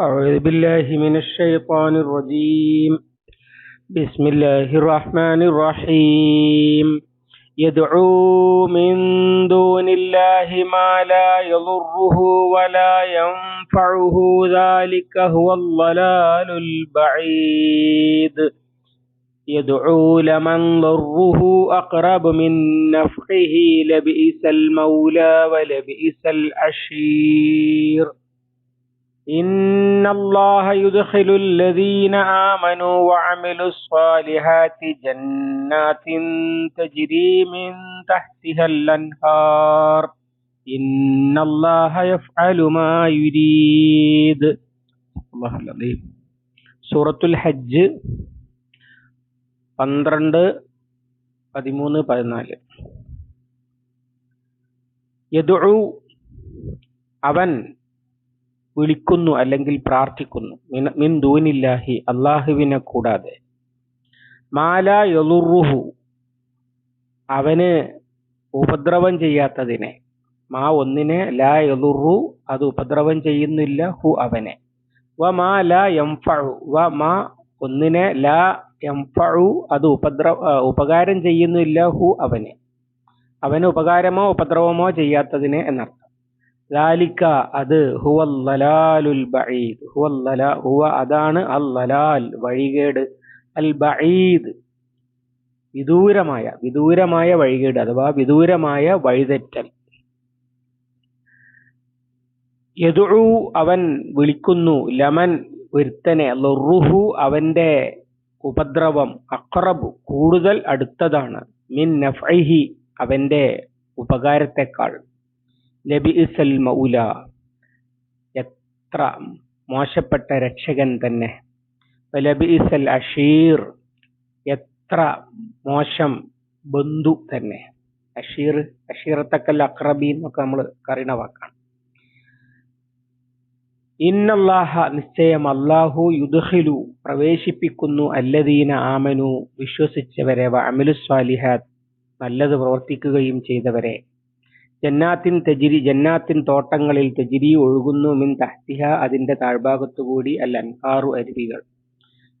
أعوذ بالله من الشيطان الرجيم. بسم الله الرحمن الرحيم. يدعو من دون الله ما لا يضره ولا ينفعه ذلك هو الضلال البعيد. يدعو لمن ضره أقرب من نفعه لبئس المولى ولبئس العشير إن الله يدخل الذين آمنوا وعملوا الصالحات جنات تجري من تحتها الأنهار إن الله يفعل ما يريد الله العظيم സൂറത്തുൽ ഹജ്ജ് പന്ത്രണ്ട് പതിമൂന്ന് പതിനാല് യദുഉ അവൻ വിളിക്കുന്നു അല്ലെങ്കിൽ പ്രാർത്ഥിക്കുന്നു. മിൻ ദൂനില്ലാഹി അള്ളാഹുവിനെ കൂടാതെ. മാല യലുറുഹു അവന് ഉപദ്രവം ചെയ്യാത്തതിനെ. മാ ഒന്നിനെ ലാ യലുറു അത് ഉപദ്രവം ചെയ്യുന്നില്ല ഹു അവനെ. വ മാ ലാ എംഫഴു വ മാ ഒന്നിനെ ലാ എംഫഴു അത് ഉപദ്രവ ഉപകാരം ചെയ്യുന്നില്ല ഹു അവനെ. അവന് ഉപകാരമോ ഉപദ്രവമോ ചെയ്യാത്തതിനെ എന്നർത്ഥം. ലാലിക്ക അത് ഹുവൽ ലലാലുൽ ബഈദ്. ഹുവൽ ലലാ ഹുവ അതാണ് അൽ ലലാൽ വഴികേട്. അൽ ബഈദ് വിദൂരമായ വിദൂരമായ വഴികേട് അഥവാ വിദൂരമായ വഴിതെറ്റൽ. യദുഉ അവൻ വിളിക്കുന്നു ലമൻ ഒരുത്തനെ ലൊറുഹു അവന്റെ ഉപദ്രവം അക്രബു കൂടുതൽ അടുത്തതാണ്. മിൻ നഫ്ഇഹി അവന്റെ ഉപകാരത്തെക്കാൾ. ലബിഇസൽ എത്ര മോശപ്പെട്ട രക്ഷകൻ തന്നെ. ലബിഇസൽ അഷീർ എത്ര മോശം ബന്ധു തന്നെ. അഷീർ അഷീറത്തക്കൽ അക്രബി എന്നൊക്കെ നമ്മൾ അറിയണ വാക്കാണ്. ഇന്നല്ലാഹ നിശ്ചയം അള്ളാഹു യുദ്ഹിലു പ്രവേശിപ്പിക്കുന്നു. അല്ലദീന ആമനു വിശ്വസിച്ചവരെ അമിലു നല്ലത് പ്രവർത്തിക്കുകയും ചെയ്തവരെ. ജന്നാത്തിൻ തെജിരി ജന്നാത്തിൻ തോട്ടങ്ങളിൽ തെജിരി ഒഴുകുന്നു. മിൻ തഹ്തിഹ അതിന്റെ താഴ്ഭാഗത്തുകൂടി അൽ അൻഹാറു അരുവികൾ.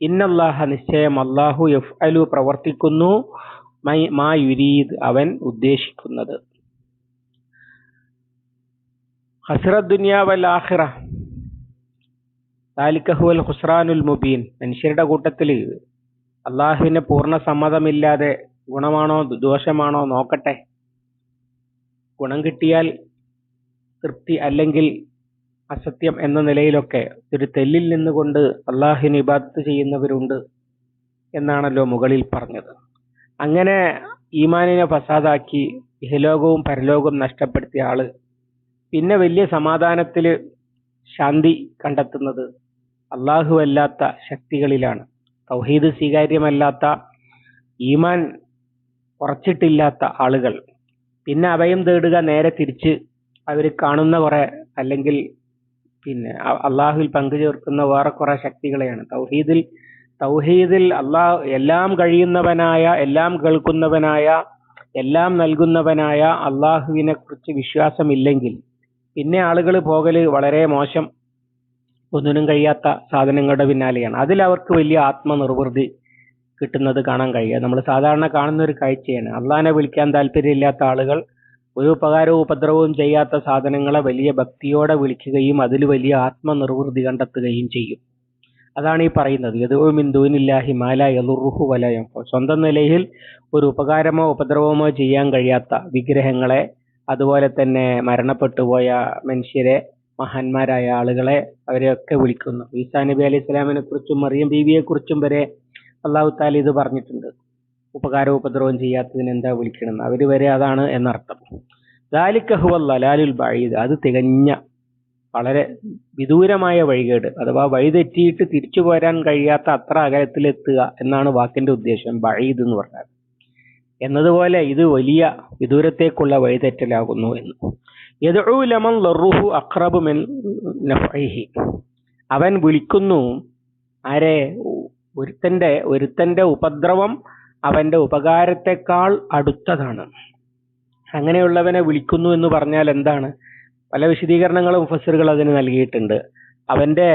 ഇന്നല്ലാഹ നിശ്ചയം അല്ലാഹു യഫ്അലു പ്രവർത്തിക്കുന്നു. മൈ- യുരീദ് അവൻ ഉദ്ദേശിക്കുന്നത്. ഹസ്രത് ദുനിയാവൽ ആഖിറ. താലിക്കഹുൽ ഹുവൽ ഖുസ്റാനുൽ മുബീൻ. മനുഷ്യരുടെ കൂട്ടത്തിൽ അള്ളാഹുവിന് പൂർണ സമ്മതമില്ലാതെ ഗുണമാണോ ദോഷമാണോ നോക്കട്ടെ. ഗുണം കിട്ടിയാൽ തൃപ്തി അല്ലെങ്കിൽ അസത്യം എന്ന നിലയിലൊക്കെ ഒരു തെല്ലിൽ നിന്നുകൊണ്ട് അള്ളാഹുവിന് ഇബാദത്ത് ചെയ്യുന്നവരുണ്ട് എന്നാണല്ലോ മുകളിൽ പറഞ്ഞത്. അങ്ങനെ ഈമാനിനെ ഫസാദാക്കി ഇഹലോകവും പരലോകവും നഷ്ടപ്പെടുത്തിയ ആൾ പിന്നെ വലിയ സമാധാനത്തിൽ ശാന്തി കണ്ടെത്തുന്നത് അള്ളാഹുവല്ലാത്ത ശക്തികളിലാണ്. തൗഹീദ് സ്വീകാര്യമല്ലാത്ത ഈമാൻ കുറച്ചിട്ടില്ലാത്ത ആളുകൾ പിന്നെ അഭയം തേടുക നേരെ തിരിച്ച് അവർ കാണുന്ന കുറെ അല്ലെങ്കിൽ പിന്നെ അള്ളാഹുവിൽ അള്ളാഹുവിൽ പങ്കുചേർക്കുന്ന വേറെ കുറെ ശക്തികളെയാണ്. തൗഹീദിൽ തൗഹീദിൽ അള്ളാഹ് എല്ലാം കഴിയുന്നവനായ എല്ലാം കേൾക്കുന്നവനായ എല്ലാം നൽകുന്നവനായ അള്ളാഹുവിനെ കുറിച്ച് വിശ്വാസമില്ലെങ്കിൽ പിന്നെ ആളുകൾ പോകൽ വളരെ മോശം. ഒന്നിനും കഴിയാത്ത സാധനങ്ങളുടെ പിന്നാലെയാണ്. അതിൽ അവർക്ക് വലിയ ആത്മനിർവൃതി കിട്ടുന്നത് കാണാൻ കഴിയുക. നമ്മൾ സാധാരണ കാണുന്ന ഒരു കാഴ്ചയാണ്. അള്ളഹാനെ വിളിക്കാൻ താല്പര്യമില്ലാത്ത ആളുകൾ ഒരു ഉപകാരവും ഉപദ്രവവും ചെയ്യാത്ത സാധനങ്ങളെ വലിയ ഭക്തിയോടെ വിളിക്കുകയും അതിൽ വലിയ ആത്മനിർവൃതി കണ്ടെത്തുകയും ചെയ്യും. അതാണ് ഈ പറയുന്നത്. യദുമിന്ദുവിനില്ലാഹി മാല യലുറുഹു വലയം സ്വന്തം നിലയിൽ ഒരു ഉപകാരമോ ഉപദ്രവമോ ചെയ്യാൻ കഴിയാത്ത വിഗ്രഹങ്ങളെ അതുപോലെ തന്നെ മരണപ്പെട്ടു പോയ മനുഷ്യരെ മഹാന്മാരായ ആളുകളെ അവരെയൊക്കെ വിളിക്കുന്നു. ഈസാ നബി അലൈഹി സ്വലാമിനെ കുറിച്ചും മറിയം ബീവിയെ കുറിച്ചും വരെ അള്ളാഹു താല ഇത് പറഞ്ഞിട്ടുണ്ട്. ഉപകാരവും ഉപദ്രവം ചെയ്യാത്തതിന് എന്താ വിളിക്കണം അവർ വരെ അതാണ് എന്നർത്ഥം. ദാലിക ഹുവൽ ലലാലുൽ ബഈദ്. അത് തികഞ്ഞ വളരെ വിദൂരമായ വഴികേട്. അഥവാ വഴിതെറ്റിയിട്ട് തിരിച്ചു പോരാൻ കഴിയാത്ത അത്ര അകലത്തിലെത്തുക എന്നാണ് വാക്കിന്റെ ഉദ്ദേശം. ബഈദ് എന്ന് പറഞ്ഞാൽ. എന്നതുപോലെ ഇത് വലിയ വിദൂരത്തേക്കുള്ള വഴിതെറ്റലാകുന്നു എന്ന്. യദ്ഉ ലമൻ ലറുഹു അഖ്റബു മിൻ നഫ്ഇഹി. അവൻ വിളിക്കുന്നു ആരെ ഒരുത്തന്റെ ഒരുത്തന്റെ ഉപദ്രവം അവന്റെ ഉപകാരത്തെക്കാൾ അടുത്തതാണ്. അങ്ങനെയുള്ളവനെ വിളിക്കുന്നു എന്ന് പറഞ്ഞാൽ എന്താണ്? പല വിശദീകരണങ്ങളും മുഫസ്സിറുകൾ അതിന് നൽകിയിട്ടുണ്ട്. അവന്റെ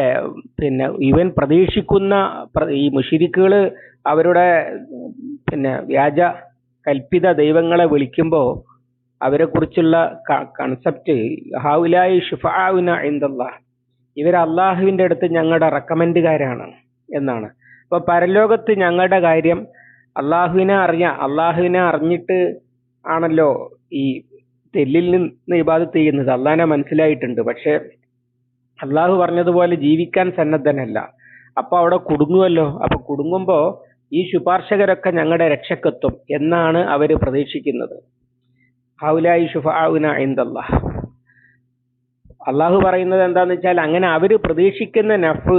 പിന്നെ ഇവൻ പ്രതീക്ഷിക്കുന്ന ഈ മുഷിരിക്കുകൾ അവരുടെ പിന്നെ വ്യാജ കൽപ്പിത ദൈവങ്ങളെ വിളിക്കുമ്പോൾ അവരെ കുറിച്ചുള്ള കൺസെപ്റ്റ് ഹൗലായി ഷിഫാവിന എന്തല്ല ഇവർ അള്ളാഹുവിന്റെ അടുത്ത് ഞങ്ങളുടെ റെക്കമെൻഡുകാരാണ് എന്നാണ്. അപ്പൊ പരലോകത്ത് ഞങ്ങളുടെ കാര്യം അള്ളാഹുവിനെ അറിയാം. അള്ളാഹുവിനെ അറിഞ്ഞിട്ട് ആണല്ലോ ഈ തെല്ലിൽ നിന്ന് ഇബാദത്ത് ചെയ്യുന്നത്. അള്ളാഹിനെ മനസ്സിലായിട്ടുണ്ട്. പക്ഷെ അള്ളാഹു പറഞ്ഞതുപോലെ ജീവിക്കാൻ സന്നദ്ധനല്ല. അപ്പൊ അവിടെ കുടുങ്ങുമല്ലോ അപ്പൊ കുടുങ്ങുമ്പോ ഈ ശുപാർശകരൊക്കെ ഞങ്ങളുടെ രക്ഷക്കെത്തും എന്നാണ് അവർ പ്രതീക്ഷിക്കുന്നത്. ഹൗലായി ഷുഫാവുന എന്തല്ല അള്ളാഹു പറയുന്നത് എന്താന്ന് വെച്ചാൽ അങ്ങനെ അവർ പ്രതീക്ഷിക്കുന്ന നഫ്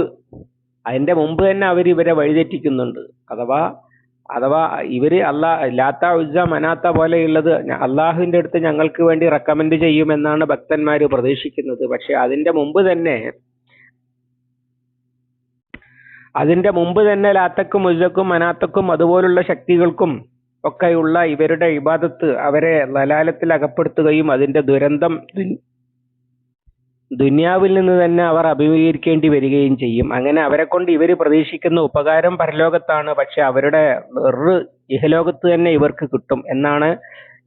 അതിന്റെ മുമ്പ് തന്നെ അവർ ഇവരെ വഴിതെറ്റിക്കുന്നുണ്ട്. അഥവാ അഥവാ ഇവർ അല്ലാ ലാത്ത ഉജ്ജ മനാത്ത പോലെയുള്ളത് അള്ളാഹുവിന്റെ അടുത്ത് ഞങ്ങൾക്ക് വേണ്ടി റെക്കമെൻഡ് ചെയ്യുമെന്നാണ് ഭക്തന്മാര് പ്രതീക്ഷിക്കുന്നത്. പക്ഷെ അതിന്റെ മുമ്പ് തന്നെ അതിന്റെ മുമ്പ് തന്നെ ലാത്തക്കും ഉജ്ജക്കും മനാത്തക്കും അതുപോലുള്ള ശക്തികൾക്കും ഒക്കെയുള്ള ഇവരുടെ ഇബാദത്ത് അവരെ ലലാലത്തിൽ അകപ്പെടുത്തുകയും അതിന്റെ ദുരന്തം ദുനിയാവിൽ നിന്ന് തന്നെ അവർ അഭിമുഖീകരിക്കേണ്ടി വരികയും ചെയ്യും. അങ്ങനെ അവരെ കൊണ്ട് ഇവർ പ്രതീക്ഷിക്കുന്ന ഉപകാരം പരലോകത്താണ്. പക്ഷെ അവരുടെ വെറു ഇഹലോകത്ത് തന്നെ ഇവർക്ക് കിട്ടും എന്നാണ്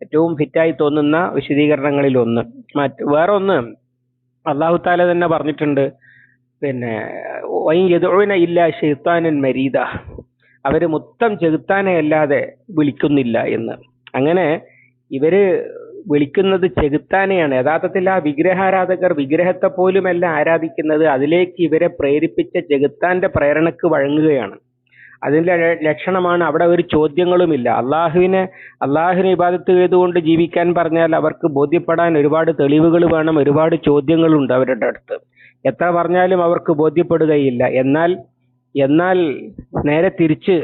ഏറ്റവും ഫിറ്റായി തോന്നുന്ന വിശദീകരണങ്ങളിൽ ഒന്ന് മറ്റ് വേറൊന്ന് അള്ളാഹു താല തന്നെ പറഞ്ഞിട്ടുണ്ട്. പിന്നെ വൈ എതുവിന ഇല്ല ഷെയ്ത്താനൻ മരീത അവർ മൊത്തം ചെകുത്താനെ അല്ലാതെ വിളിക്കുന്നില്ല എന്ന്. അങ്ങനെ ഇവർ വിളിക്കുന്നത് ചെകുത്താനെയാണ്. യഥാർത്ഥത്തിൽ ആ വിഗ്രഹാരാധകർ വിഗ്രഹത്തെ പോലുമല്ല ആരാധിക്കുന്നത്. അതിലേക്ക് ഇവരെ പ്രേരിപ്പിച്ച ചെകുത്താന്റെ പ്രേരണക്ക് വഴങ്ങുകയാണ്. അതിന്റെ ലക്ഷണമാണ് അവിടെ ഒരു ചോദ്യങ്ങളുമില്ല. അള്ളാഹുവിനെ അള്ളാഹുവിനെ ഇബാദത്ത് ചെയ്തുകൊണ്ട് ജീവിക്കാൻ പറഞ്ഞാൽ അവർക്ക് ബോധ്യപ്പെടാൻ ഒരുപാട് തെളിവുകൾ വേണം ഒരുപാട് ചോദ്യങ്ങളുണ്ട് അവരുടെ അടുത്ത്. എത്ര പറഞ്ഞാലും അവർക്ക് ബോധ്യപ്പെടുകയില്ല. എന്നാൽ എന്നാൽ നേരെ തിരിച്ച്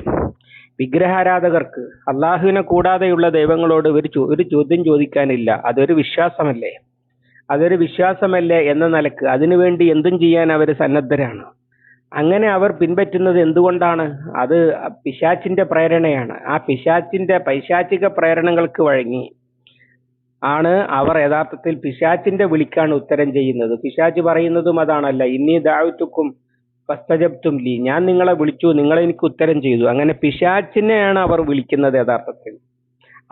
വിഗ്രഹാരാധകർക്ക് അള്ളാഹുവിനെ കൂടാതെയുള്ള ദൈവങ്ങളോട് ഒരു ഒരു ചോദ്യം ചോദിക്കാനില്ല. അതൊരു വിശ്വാസമല്ലേ? അതൊരു വിശ്വാസമല്ലേ എന്ന നിലയ്ക്ക് അതിനുവേണ്ടി എന്തും ചെയ്യാൻ അവർ സന്നദ്ധരാണ്. അങ്ങനെ അവർ പിൻപറ്റുന്നത് എന്തുകൊണ്ടാണ്? അത് പിശാച്ചിന്റെ പ്രേരണയാണ്. ആ പിശാച്ചിന്റെ പൈശാചിക പ്രേരണകൾക്ക് വഴങ്ങി ആണ് അവർ യഥാർത്ഥത്തിൽ പിശാച്ചിന്റെ വിളിക്കാണ് ഉത്തരം ചെയ്യുന്നത്. പിശാച്ച് പറയുന്നതും അതാണല്ല. ഇന്നീ ദാവിത്തുക്കും ഫസ്തജബ്തും ലി. ഞാൻ നിങ്ങളെ വിളിച്ചു നിങ്ങൾ എനിക്ക് ഉത്തരം ചെയ്തു. അങ്ങനെ പിശാച്ചിനെയാണ് അവർ വിളിക്കുന്നത് യഥാർത്ഥത്തിൽ.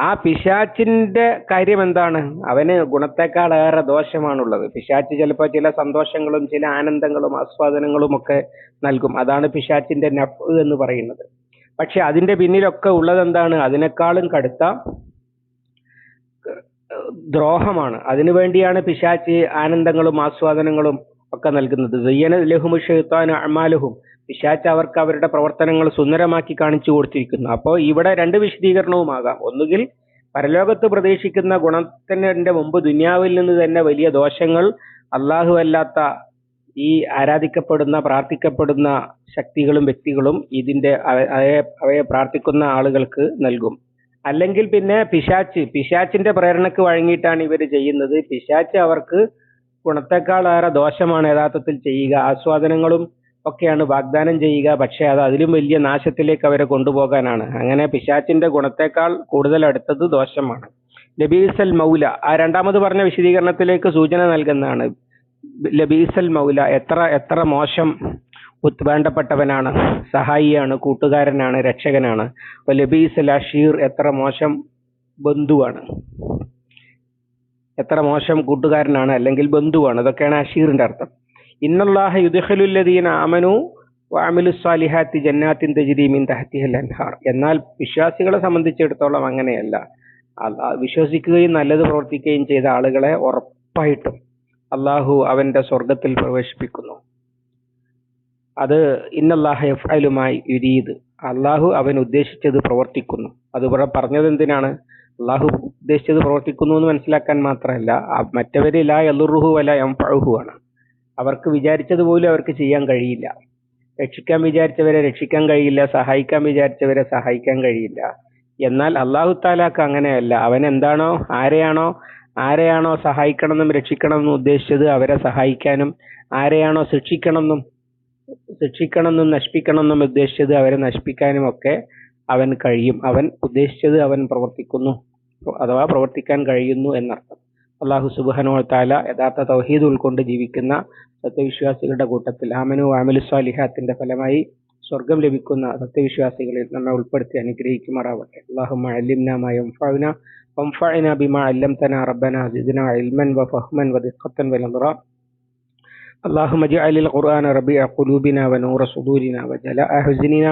ആ പിശാച്ചിന്റെ കാര്യം എന്താണ്? അവന് ഗുണത്തെക്കാൾ ഏറെ ദോഷമാണുള്ളത്. പിശാച്ച് ചിലപ്പോൾ ചില സന്തോഷങ്ങളും ചില ആനന്ദങ്ങളും ആസ്വാദനങ്ങളും ഒക്കെ നൽകും. അതാണ് പിശാച്ചിന്റെ നഫ് എന്ന് പറയുന്നത്. പക്ഷെ അതിന്റെ പിന്നിലൊക്കെ ഉള്ളത് എന്താണ്? അതിനേക്കാളും കടുത്ത ദ്രോഹമാണ്. അതിനു വേണ്ടിയാണ് പിശാച്ച് ആനന്ദങ്ങളും ആസ്വാദനങ്ങളും ഒക്കെ നൽകുന്നത്. പിശാച്ച് അവർക്ക് അവരുടെ പ്രവർത്തനങ്ങൾ സുന്ദരമാക്കി കാണിച്ചു കൊടുത്തിരിക്കുന്നു. അപ്പോൾ ഇവിടെ രണ്ട് വിശദീകരണവും ആകാം ഒന്നുകിൽ പരലോകത്ത് പ്രതീക്ഷിക്കുന്ന ഗുണത്തിന്റെ മുമ്പ് ദുനിയാവിൽ നിന്ന് തന്നെ വലിയ ദോഷങ്ങൾ അള്ളാഹു അല്ലാത്ത ഈ ആരാധിക്കപ്പെടുന്ന പ്രാർത്ഥിക്കപ്പെടുന്ന ശക്തികളും വ്യക്തികളും ഇതിന്റെ അവയെ അവയെ പ്രാർത്ഥിക്കുന്ന ആളുകൾക്ക് നൽകും. അല്ലെങ്കിൽ പിന്നെ പിശാച്ച് പിശാച്ചിന്റെ പ്രേരണക്ക് വഴങ്ങിയിട്ടാണ് ഇവർ ചെയ്യുന്നത്. പിശാച്ച് അവർക്ക് ഗുണത്തെക്കാളേറെ ദോഷമാണ് യഥാർത്ഥത്തിൽ ചെയ്യുക. ആസ്വാദനങ്ങളും ഒക്കെയാണ് വാഗ്ദാനം ചെയ്യുക. പക്ഷെ അത് അതിലും വലിയ നാശത്തിലേക്ക് അവരെ കൊണ്ടുപോകാനാണ്. അങ്ങനെ പിശാച്ചിന്റെ ഗുണത്തെക്കാൾ കൂടുതൽ അടുത്തത് ദോഷമാണ്. ലബീസൽ മൗല ആ രണ്ടാമത് പറഞ്ഞ വിശദീകരണത്തിലേക്ക് സൂചന നൽകുന്നതാണ്. ലബീസൽ മൗല എത്ര എത്ര മോശം വേണ്ടപ്പെട്ടവനാണ്. സഹായിയാണ് കൂട്ടുകാരനാണ് രക്ഷകനാണ്. ലബീസൽ അഷീർ എത്ര മോശം ബന്ധുവാണ്. എത്ര മോശം കൂട്ടുകാരനാണ് അല്ലെങ്കിൽ ബന്ധുവാണ് അതൊക്കെയാണ് അഷീറിന്റെ അർത്ഥം. ഇന്നല്ലാഹ യുദ്ഹലുല്ലദീന അമനു വാമിലുസ്വാലിഹാത്തി ജന്നാത്തിൻ തജിദീമിൻ തഹത്തിഹൽ അൻഹാർ. എന്നാൽ വിശ്വാസികളെ സംബന്ധിച്ചിടത്തോളം അങ്ങനെയല്ല. വിശ്വസിക്കുകയും നല്ലത് പ്രവർത്തിക്കുകയും ചെയ്ത ആളുകളെ ഉറപ്പായിട്ടും അള്ളാഹു അവന്റെ സ്വർഗത്തിൽ പ്രവേശിപ്പിക്കുന്നു. അത് ഇന്നല്ലാഹ എഫ്അലുമായി യുരീദ്. അള്ളാഹു അവൻ ഉദ്ദേശിച്ചത് പ്രവർത്തിക്കുന്നു. അതുപോലെ പറഞ്ഞത് എന്തിനാണ്? അള്ളാഹു ഉദ്ദേശിച്ചത് പ്രവർത്തിക്കുന്നു എന്ന് മനസ്സിലാക്കാൻ മാത്രമല്ല മറ്റവര് ലാ യലുറുഹു വല എംഫഴുഹു ആണ്. അവർക്ക് വിചാരിച്ചതുപോലും അവർക്ക് ചെയ്യാൻ കഴിയില്ല. രക്ഷിക്കാൻ വിചാരിച്ചവരെ രക്ഷിക്കാൻ കഴിയില്ല സഹായിക്കാൻ വിചാരിച്ചവരെ സഹായിക്കാൻ കഴിയില്ല. എന്നാൽ അള്ളാഹു താലാക്ക് അങ്ങനെയല്ല. അവൻ എന്താണോ ആരെയാണോ ആരെയാണോ സഹായിക്കണമെന്നും രക്ഷിക്കണമെന്നും ഉദ്ദേശിച്ചത് അവരെ സഹായിക്കാനും ആരെയാണോ ശിക്ഷിക്കണമെന്നും ശിക്ഷിക്കണമെന്നും നശിപ്പിക്കണമെന്നും ഉദ്ദേശിച്ചത് അവരെ നശിപ്പിക്കാനും ഒക്കെ അവൻ കഴിയും. അവൻ ഉദ്ദേശിച്ചത് അവൻ പ്രവർത്തിക്കുന്നു. അഥവാ പ്രവർത്തിക്കാൻ കഴിയുന്നു എന്നർത്ഥം അള്ളാഹു സുബാനോ താല യഥാർത്ഥ തൗഹീദ് ഉൾക്കൊണ്ട് ജീവിക്കുന്ന സത്യവിശ്വാസികളുടെ കൂട്ടത്തിൽ ആമനു ആമലു സ്വാലിഹാത്തിന്റെ ഫലമായി സ്വർഗം ലഭിക്കുന്ന സത്യവിശ്വാസികളിൽ നമ്മെ ഉൾപ്പെടുത്തി അനുഗ്രഹിക്കുമാറാവട്ടെ അള്ളാഹുമ്മ അല്ലിംന മാ യൻഫഉന وانفعنا بما علمتنا ربنا زدنا علما وفهما ودقة ونظرا اللهم اجعل القرآن ربيع قلوبنا ونور صدورنا وجلاء حزننا